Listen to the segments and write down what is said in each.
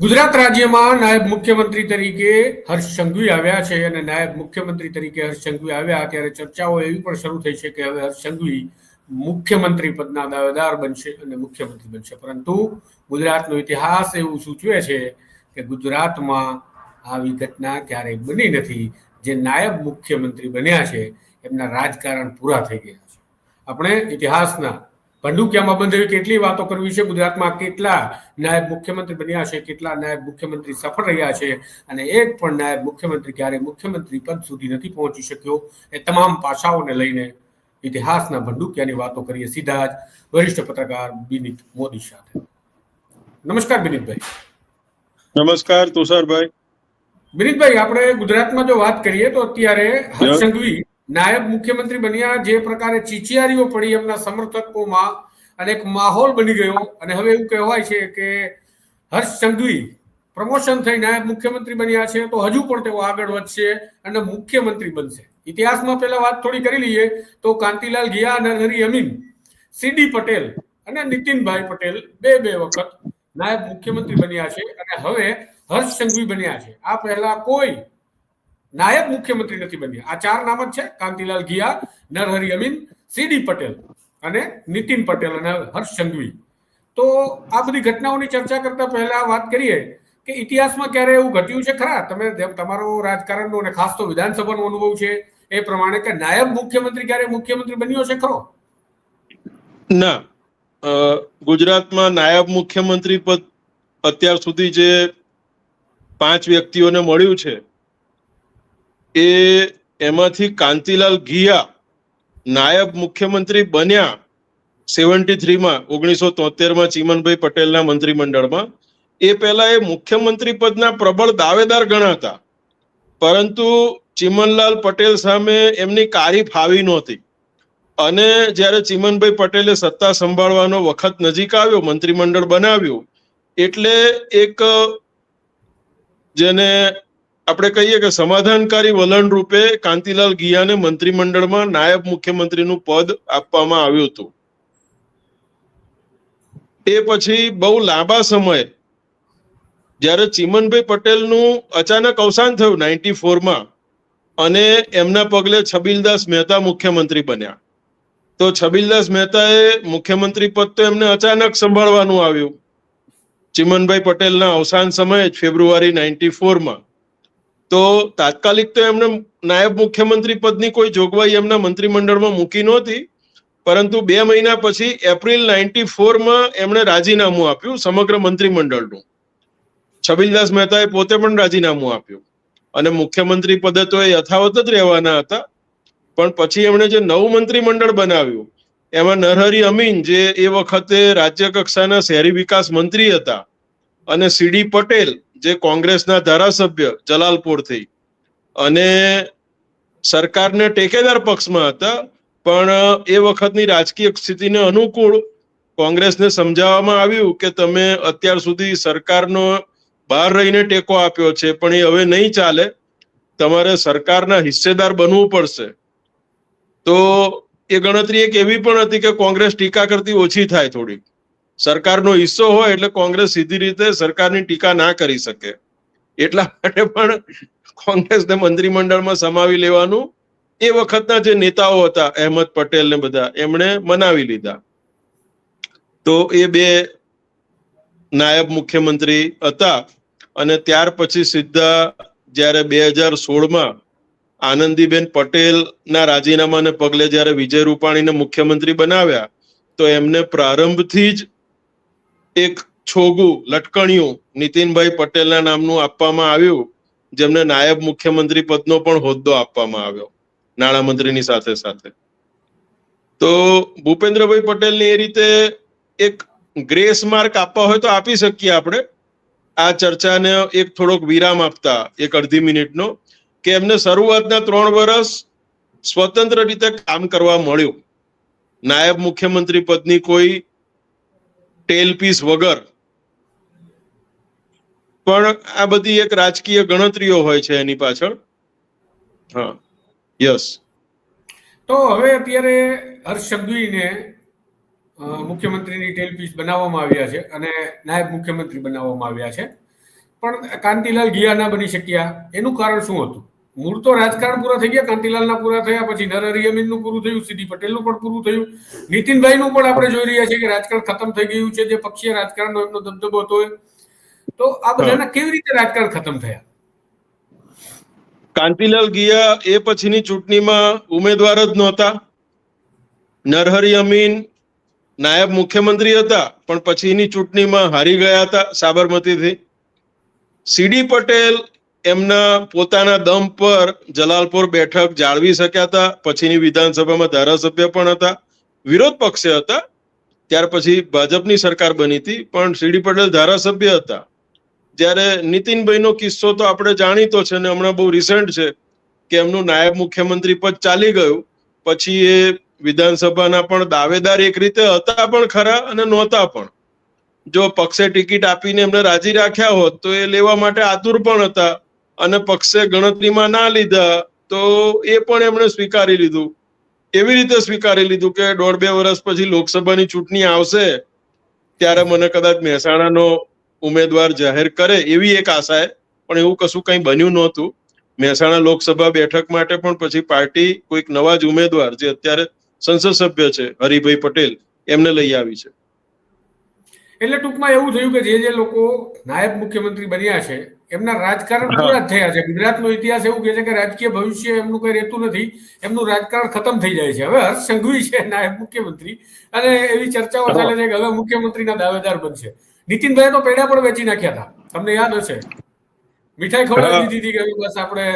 ગુજરાત રાજ્યમાં નાયબ મુખ્યમંત્રી તરીકે હર્ષ સંઘવી આવ્યા છે અને નાયબ મુખ્યમંત્રી તરીકે હર્ષ સંઘવી આવ્યા ત્યારે ચર્ચાઓ એવી પણ શરૂ થઈ છે કે હવે હર્ષ સંઘવી મુખ્યમંત્રી પદના દાવેદાર બનશે અને મુખ્યમંત્રી બનશે. પરંતુ ગુજરાતનો ઇતિહાસ એવું સૂચવે છે કે ગુજરાતમાં આવી ઘટના ક્યારેય બની નથી. જે નાયબ મુખ્યમંત્રી બન્યા છે એમના રાજકારણ પૂરા થઈ ગયા છે. આપણે ઇતિહાસના ભંડુકિયામાં બંધાવી કેટલી વાતો કરવી છે? ગુજરાતમાં કેટલા નાયબ મુખ્યમંત્રી બન્યા છે? કેટલા નાયબ મુખ્યમંત્રી સફળ રહ્યા છે? અને એક પણ નાયબ મુખ્યમંત્રી ક્યારે મુખ્યમંત્રી પદ સુધી નથી પહોંચી શક્યો? એ તમામ પાસાઓને લઈને ઇતિહાસના ભંડુકિયાની વાતો કરીએ સીધા જ વરિષ્ઠ પત્રકાર બિનિત મોદી સાથે. નમસ્કાર બિનિતભાઈ. નમસ્કાર તુષારભાઈ. બિનિતભાઈ આપણે ગુજરાતમાં જો વાત કરીએ તો અત્યારે હર્ષ સંઘવી નાયબ મુખ્યમંત્રી બન્યા, જે પ્રકારે ચીચિયારીઓ પડી એમના સમર્થકોમાં અને એક માહોલ બની ગયો. અને હવે એવું કહેવાય છે કે હર્ષ સંઘવી પ્રમોશન થઈ નાયબ મુખ્યમંત્રી બન્યા છે, તો હજુ પણ તેઓ આગળ વધશે અને મુખ્યમંત્રી બનશે. ઇતિહાસમાં પહેલા વાત થોડી કરી લઈએ, તો કાંતિલાલ ગિયા નરહરી અમીન, સીડી પટેલ અને નીતિનભાઈ પટેલ બે બે વખત નાયબ મુખ્યમંત્રી બન્યા છે અને હવે હર્ષ સંઘવી બન્યા છે. આ પહેલા કોઈ નાયબ મુખ્યમંત્રી નથી બન્યા. આ ચાર નામ જ છે. કાંતિલાલ ઘિયા, નરહરી અમીન સીડી પટેલ અને નીતિન પટેલ અને હર્ષ સંઘવી. તો આ બધી ઘટનાઓની ચર્ચા કરતા પહેલા વાત કરીએ કે ઇતિહાસમાં ક્યારે એવું ઘટ્યું છે? ખરા, તમે તમારો રાજકારણનો અને ખાસ તો વિધાનસભાનો અનુભવ છે, એ પ્રમાણે કે નાયબ મુખ્યમંત્રી ક્યારે મુખ્યમંત્રી બન્યો છે ખરો? ના. ગુજરાતમાં નાયબ મુખ્યમંત્રી પદ અત્યાર સુધી જે પાંચ વ્યક્તિઓને મળ્યું છે એ એમાંથી કાંતિલાલ ઘિયા નાયબ મુખ્યમંત્રી બન્યા સેવન્ટી થ્રીમાં, ઓગણીસો તોતેરમાં ચીમનભાઈ પટેલના મંત્રીમંડળમાં. એ પહેલા એ મુખ્યમંત્રી પદના પ્રબળ દાવેદાર ગણાતા. પરંતુ ચિમનલાલ પટેલ સામે એમની કારી ફાવી નહોતી. અને જ્યારે ચિમનભાઈ પટેલે સત્તા સંભાળવાનો વખત નજીક આવ્યો, મંત્રીમંડળ બનાવ્યું, એટલે એક જેને આપણે કહીએ કે સમાધાનકારી વલણ રૂપે કાંતિલાલ ગિયાને મંત્રીમંડળમાં નાયબ મુખ્યમંત્રીનું પદ આપવામાં આવ્યું હતું. એ પછી બહુ લાંબા સમય, જ્યારે ચિમનભાઈ પટેલનું અચાનક અવસાન થયું નાઇન્ટી ફોરમાં, અને એમના પગલે છબીલદાસ મહેતા મુખ્યમંત્રી બન્યા. તો છબીલદાસ મહેતાએ મુખ્યમંત્રી પદ તો એમને અચાનક સંભાળવાનું આવ્યું. ચિમનભાઈ પટેલના અવસાન સમયે ફેબ્રુઆરી નાઇન્ટી ફોરમાં. તો તાત્કાલિક તો એમને નાયબ મુખ્યમંત્રી પદની કોઈ જોગવાઈ એમના મંત્રીમંડળમાં મૂકી નહોતી. પરંતુ બે મહિના પછી એપ્રિલ નાઇન્ટી ફોરમાં એમણે રાજીનામું આપ્યું સમગ્ર મંત્રીમંડળનું. છબીલદાસ મહેતાએ પોતે પણ રાજીનામું આપ્યું. અને મુખ્યમંત્રી પદે તો એ યથાવત જ રહેવાના હતા. પણ પછી એમણે જે નવું મંત્રીમંડળ બનાવ્યું, એમાં નરહરી અમીન, જે એ વખતે રાજ્ય કક્ષાના શહેરી વિકાસ મંત્રી હતા, અને સીડી પટેલ જે કોંગ્રેસના ધારાસભ્ય જલાલપુરથી. અને સરકારને ટેકેદાર પક્ષમાં હતા, પણ એ વખતની રાજકીય સ્થિતિને અનુકૂળ કોંગ્રેસને સમજાવવામાં આવ્યું કે તમે અત્યાર સુધી સરકારનો બહાર રહીને ટેકો આપ્યો છે, પણ એ હવે નહીં ચાલે. તમારે સરકારના હિસ્સેદાર બનવું પડશે. તો એ ગણતરી એક એવી પણ હતી કે કોંગ્રેસ ટીકા કરતી ઓછી થાય થોડી સરકારનો હિસ્સો હોય એટલે કોંગ્રેસ સીધી રીતે સરકારની ટીકા ના કરી શકે. એટલા માટે પણ કોંગ્રેસને મંત્રીમંડળમાં સમાવી લેવાનું એ વખતના જે નેતાઓ હતા, અહેમદ પટેલ ને બધા, એમણે મનાવી લીધા. તો એ બે નાયબ મુખ્યમંત્રી હતા અને ત્યાર પછી સીધા જ્યારે બે હજાર સોળમાં આનંદીબેન પટેલના રાજીનામાને પગલે જ્યારે વિજય રૂપાણીને મુખ્યમંત્રી બનાવ્યા, તો એમને પ્રારંભથી જ એક છોગું લટકણિયું નીતિનભાઈ પટેલના નામનું આપવામાં આવ્યું, જેમને નાયબ મુખ્યમંત્રી પદનો પણ હોદ્દો આપવામાં આવ્યો, નાણામંત્રીની સાથે સાથે. તો ભૂપેન્દ્રભાઈ પટેલની એ રીતે એક ગ્રેસ માર્ક આપવા હોય તો આપી શકીએ આપણે. આ ચર્ચાને એક થોડોક વિરામ આપતા, એક અડધી મિનિટનો, કે એમને શરૂઆતના ત્રણ વર્ષ સ્વતંત્ર રીતે કામ કરવા મળ્યું. નાયબ મુખ્યમંત્રી પદની કોઈ ટેલપીસ વગર. પણ આ બધી એક રાજકીય ગણતરીઓ હોય છે એની પાછળ. હા. યસ તો હવે અત્યારે હર્ષ સંઘવીને મુખ્યમંત્રીની ટેલપીસ બનાવવામાં આવ્યા છે અને નાયબ મુખ્યમંત્રી બનાવવામાં આવ્યા છે. પણ કાંતિલાલ ગિયા ના બની શક્યા. એનું કારણ શું હતું? મૂળ તો રાજકારણ પૂરા થઈ ગયા કાંતિલાલના પૂરા થયા પછી નરહરી અમીનનું પૂરું થયું સીડી પટેલનું પણ પૂરું થયું. નીતિનભાઈનું પણ આપણે જોઈ રહ્યા છીએ કે રાજકારણ ખતમ થઈ ગયું છે જે પક્ષીય રાજકારણનો એમનો ધબધબો હતો. તો આ બધાના કેવી રીતે રાજકારણ ખતમ થયા? કાંતિલાલ ગિયા એ પછીની ચૂંટણીમાં ઉમેદવાર જ નહોતા. નરહરી અમીન નાયબ મુખ્યમંત્રી હતા પણ પછીની ચૂંટણીમાં હારી ગયા હતા સાબરમતીથી. સીડી પટેલ એમના પોતાના દમ પર જલાલપુર બેઠક જાળવી શક્યા હતા. પછીની વિધાનસભામાં ધારાસભ્ય પણ હતા. વિરોધ પક્ષે હતા. ત્યાર પછી ભાજપની સરકાર બની હતી. પણ સીડી પટેલ ધારાસભ્ય હતા. જ્યારે નીતિનભાઈનો કિસ્સો તો આપણે જાણીતો છે અને હમણાં બહુ રિસન્ટ છે કે એમનું નાયબ મુખ્યમંત્રી પદ ચાલી ગયું. પછી એ વિધાનસભાના પણ દાવેદાર એક રીતે હતા પણ ખરા અને નહોતા પણ. જો પક્ષે ટિકિટ આપીને એમને રાજી રાખ્યા હોત તો એ લેવા માટે આતુર પણ હતા. અને પક્ષે ગણતરીમાં ના લીધા, તો એ પણ એમણે સ્વીકારી લીધું. એવી રીતે સ્વીકારી લીધું કે દોઢ બે વર્ષ પછી લોકસભાની ચૂંટણી આવશે, ત્યારે મને કદાચ મહેસાણાનો ઉમેદવાર જાહેર કરે એવી એક આશાએ પણ એવું કશું કંઈ બન્યું નહોતું. મહેસાણા લોકસભા બેઠક માટે પણ પછી પાર્ટી કોઈક નવા જ ઉમેદવાર જે અત્યારે સંસદ સભ્ય છે, હરિભાઈ પટેલ, એમને લઈ આવી છે. એટલે ટૂંકમાં એવું થયું કે જે જે લોકો નાયબ મુખ્યમંત્રી બન્યા છે એમના રાજકારણ. પૂરા થયા છે. ગુજરાતનો ઇતિહાસ એવું કહે છે કે રાજકીય ભવિષ્ય એમનું કઈ રહેતું નથી. એમનું રાજકારણ ખતમ થઈ જાય છે. હવે હર્ષ સંઘવી છે નાયબ મુખ્યમંત્રી અને એવી ચર્ચાઓ ચાલે છે કે હવે મુખ્યમંત્રીના દાવેદાર બનશે. નીતિનભાઈ તો પેડા પણ વેચી નાખ્યા હતા. તમને યાદ હશે? મીઠાઈ ખવડાવી. દીધી હતી કે બસ આપણે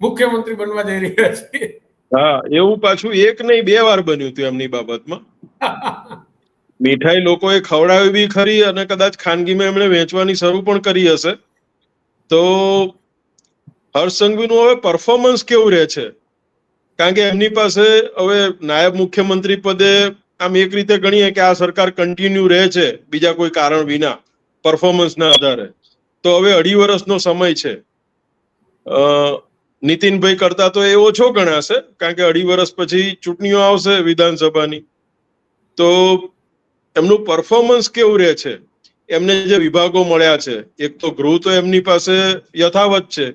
મુખ્યમંત્રી બનવા જઈ રહ્યા છીએ. હા એવું પાછું એક નહીં બે વાર બન્યું હતું એમની બાબતમાં. મીઠાઈ લોકોએ ખવડાવી બી ખરી અને કદાચ ખાનગીમાં એમણે વેચવાની શરૂ પણ કરી હશે. તો હર્ષ હવે પરફોર્મન્સ કેવું રહે છે? કારણ કે એમની પાસે હવે નાયબ મુખ્યમંત્રી પદે આમ એક રીતે ગણીએ કે આ સરકાર કન્ટિન્યુ રહે છે, બીજા કોઈ કારણ વિના પરફોર્મન્સના આધારે. તો હવે અઢી વર્ષનો સમય છે. નીતિનભાઈ કરતા તો એ ઓછો ગણાશે, કારણ કે અઢી વર્ષ પછી ચૂંટણીઓ આવશે વિધાનસભાની. તો એમનું પરફોર્મન્સ કેવું રહે છે? એમને જે વિભાગો મળ્યા છે, એક તો ગૃહ તો એમની પાસે યથાવત છે,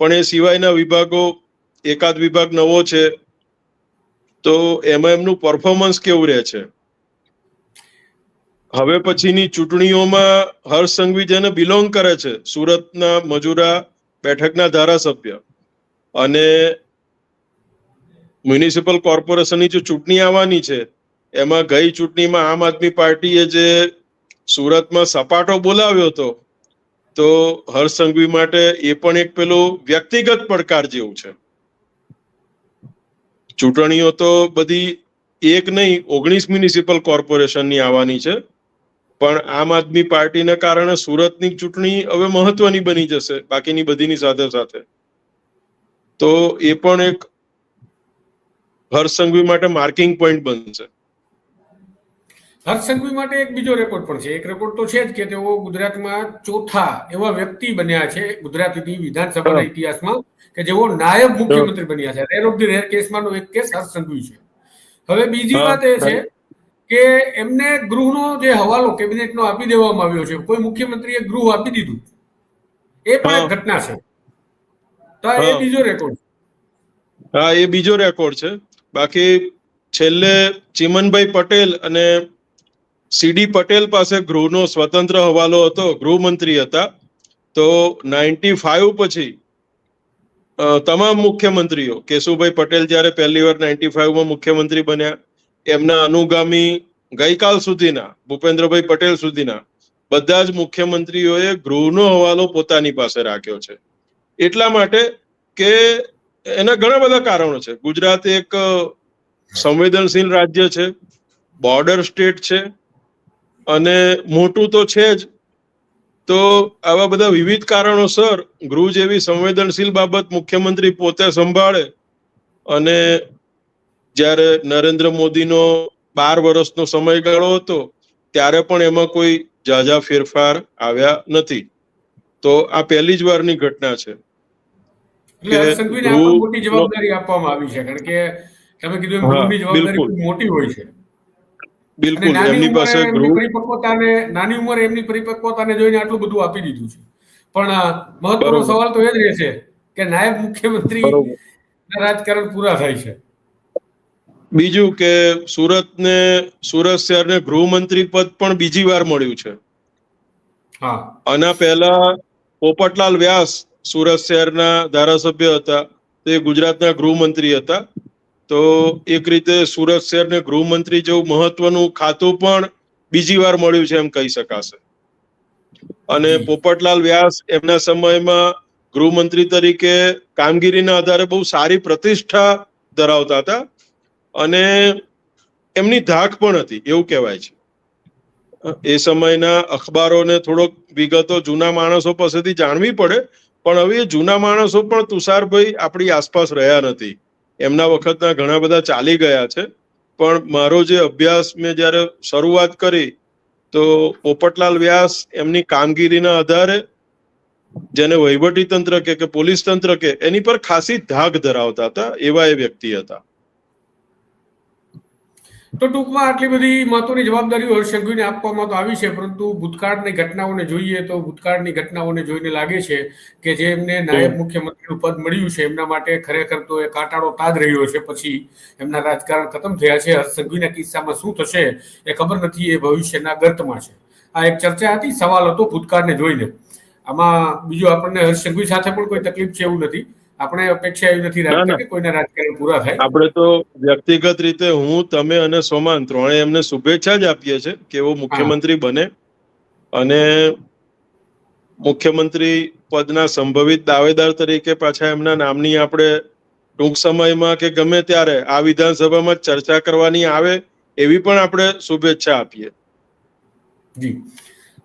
પણ એ સિવાયના વિભાગો, એકાદ વિભાગ નવો છે, તો એમાં એમનું પરફોર્મન્સ કેવું રહે છે? હવે પછીની ચૂંટણીઓમાં હર્ષ સંઘવી જેને બિલોંગ કરે છે, સુરતના મજુરા બેઠકના ધારાસભ્ય અને મ્યુનિસિપલ કોર્પોરેશનની જે ચૂંટણી આવવાની છે, એમાં ગઈ ચૂંટણીમાં આમ આદમી પાર્ટીએ જે સુરતમાં સપાટો બોલાવ્યો હતો, તો હર્ષ સંઘવી માટે એ પણ એક પેલું વ્યક્તિગત પડકાર જેવું છે. ચૂંટણીઓ તો બધી એક નહીં, ઓગણીસ મ્યુનિસિપલ કોર્પોરેશનની આવવાની છે, પણ આમ આદમી પાર્ટીને કારણે સુરતની ચૂંટણી હવે મહત્વની બની જશે, બાકીની બધીની સાથે સાથે. તો એ પણ એક હર્ષ સંઘવી માટે માર્કિંગ પોઈન્ટ બનશે. હર્ષ સંઘવી માટે એક બીજો રેકોર્ડ પણ છે. એક રેકોર્ડ તો છે જ કે તેઓ ગુજરાતમાં ચોથા એવા વ્યક્તિ બન્યા છે ગુજરાતની વિધાનસભાના. ઇતિહાસમાં કે જેઓ નાયબ મુખ્યમંત્રી બન્યા છે. રેર ઓફ ધી રેર કેસમાંનો એક કેસ હર્ષ સંઘવી છે. હવે બીજી વાત એ છે કે એમને ગૃહનો જે હવાલો કેબિનેટનો આપી દેવામાં આવ્યો છે કોઈ મુખ્યમંત્રીએ ગૃહ આપી દીધું. એ પણ એક ઘટના છે. તો એ બીજો રેકોર્ડ હા એ બીજો રેકોર્ડ છે. બાકી છેલ્લે ચિમનભાઈ પટેલ અને સીડી પટેલ પાસે ગૃહનો સ્વતંત્ર હવાલો હતો, ગૃહમંત્રી હતા. તો નાઇન્ટી ફાઈવ પછી તમામ મુખ્યમંત્રીઓ, કેશુભાઈ પટેલ જ્યારે પહેલી વાર નાઇન્ટી ફાઈવમાં મુખ્યમંત્રી બન્યા, એમના અનુગામી ગઈકાલ સુધીના, ભૂપેન્દ્રભાઈ પટેલ સુધીના, બધા જ મુખ્યમંત્રીઓએ ગૃહનો હવાલો પોતાની પાસે રાખ્યો છે. એટલા માટે કે એના ઘણા બધા કારણો છે. ગુજરાત એક સંવેદનશીલ રાજ્ય છે, બોર્ડર સ્ટેટ છે અને મોટું તો છે જ. તો આવા બધા વિવિધ કારણોસર ગૃહ જેવી સંવેદનશીલ બાબત મુખ્યમંત્રી પોતે સંભાળે અને જ્યારે નરેન્દ્ર મોદીનો બાર વર્ષનો સમયગાળો હતો ત્યારે પણ એમાં કોઈ ઝાઝા ફેરફાર આવ્યા નથી. તો આ પહેલી જ વારની ઘટના છે. મોટી જવાબદારી આપવામાં આવી છે કારણ કે તમે કીધું જવાબદારી મોટી હોય છે. બિલકુલ એમની પાસે પરિપક્વતાને નાની ઉંમરે એમની પરિપક્વતાને જોઈને આટલું બધું આપી દીધું છે. પણ મહત્વનો સવાલ તો એ જ રહેશે કે નાયબ મુખ્યમંત્રી. રાજકારણ પૂરા થાય છે. બીજું કે સુરતને સુરત શહેરને ગૃહમંત્રી પદ પણ બીજી વાર મળ્યું છે. હા. આના પહેલા પોપટલાલ વ્યાસ સુરત શહેરના ધારાસભ્ય હતા તે ગુજરાતના ગૃહમંત્રી હતા. તો એક રીતે સુરત શહેરને ગૃહમંત્રી જેવું મહત્વનું ખાતું પણ બીજી વાર મળ્યું છે એમ કહી શકાશે. અને પોપટલાલ વ્યાસ એમના સમયમાં ગૃહમંત્રી તરીકે કામગીરીના આધારે બહુ સારી પ્રતિષ્ઠા ધરાવતા હતા અને એમની ધાક પણ હતી એવું કહેવાય છે. એ સમયના અખબારોને થોડોક વિગતો જૂના માણસો પાસેથી જાણવી પડે પણ હવે એ જૂના માણસો પણ તુષારભાઈ આપણી આસપાસ રહ્યા નથી. એમના વખતના ઘણા બધા ચાલી ગયા છે. પણ મારો જે અભ્યાસ મેં જ્યારે શરૂઆત કરી, તો પોપટલાલ વ્યાસ એમની કામગીરીના આધારે જેને વહીવટી તંત્ર કે પોલીસ તંત્ર કે, એની પર ખાસી ધાક ધરાવતા હતા એવા એ વ્યક્તિ હતા. તો ટૂંકમાં આટલી બધી મહત્વની જવાબદારીઓ હર્ષંઘવીને આપવામાં તો આવી છે, પરંતુ ભૂતકાળની ઘટનાઓને જોઈએ તો ભૂતકાળની ઘટનાઓને જોઈને લાગે છે કે જે એમને નાયબ મુખ્યમંત્રીનું પદ મળ્યું છે, એમના માટે ખરેખર તો એ કાંટાળો તાજ રહ્યો છે. પછી એમના રાજકારણ ખતમ થયા છે. હર્ષંઘવીના કિસ્સામાં શું થશે એ ખબર નથી, એ ભવિષ્યના ગર્તમાં છે. આ એક ચર્ચા હતી, સવાલ હતો ભૂતકાળને જોઈને. આમાં બીજું આપણને હર્ષંઘવી સાથે પણ કોઈ તકલીફ છે એવું નથી. આપણે અપેક્ષા એવી નથી રાખતા કે કોઈના રાજકારણ પૂરા થાય. આપણે તો વ્યક્તિગત રીતે હું તમે અને સોમાન ત્રણેય એમને શુભેચ્છા જ આપીએ છે કે એવો મુખ્યમંત્રી બને. અને મુખ્યમંત્રી પદના સંભવિત દાવેદાર તરીકે પાછા એમના નામની આપણે ટૂંક સમયમાં કે ગમે ત્યારે આ વિધાનસભામાં ચર્ચા કરવાની આવે એવી પણ આપણે શુભેચ્છા આપીએ. જી.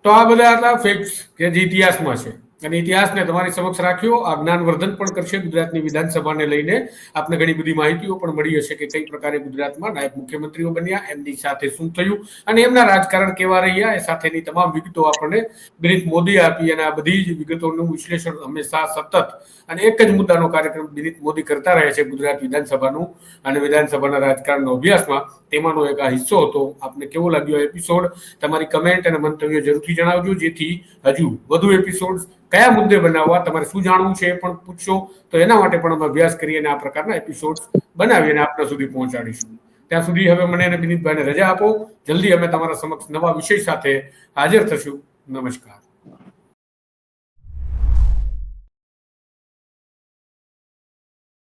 તો આ બધા હતા ફેક્ટ્સ કે જે ઇતિહાસમાં છે. અને ઇતિહાસને તમારી સમક્ષ રાખ્યો. આ જ્ઞાનવર્ધન પણ કરશે ગુજરાતની વિધાનસભાને લઈને. આપને ઘણી બધી માહિતીઓ પણ મળી હશે કે કઈ પ્રકારે ગુજરાતમાં નાયબ મુખ્યમંત્રીઓ બન્યા, એમની સાથે શું થયું અને એમના રાજકારણ કેવા રહ્યા એ સાથેની તમામ વિગતો આપણને વિનીત મોદી આપી અને આ બધી જ વિગતોનું વિશ્લેષણ હંમેશા સતત અને એક જ મુદ્દાનો કાર્યક્રમ વિનીત મોદી કરતા રહે છે ગુજરાત વિધાનસભાનું અને વિધાનસભાના રાજકારણનો અભ્યાસમાં. તેમાંનો એક આ હિસ્સો હતો. આપને કેવો લાગ્યો એપિસોડ તમારી કમેન્ટ અને મંતવ્યો જરૂરથી જણાવજો. જેથી હજુ વધુ એપિસોડ કયા મુદ્દે બનાવવા, તમારે શું જાણવું છે એ પણ પૂછશો. તો એના માટે પણ અમે અભ્યાસ કરી અને આ પ્રકારના એપિસોડ બનાવી અને આપના સુધી પહોંચાડીશું. ત્યાં સુધી હવે મને અને વિનીતભાઈને રજા આપો. જલ્દી અમે તમારા સમક્ષ નવા વિષય સાથે હાજર થશું. નમસ્કાર.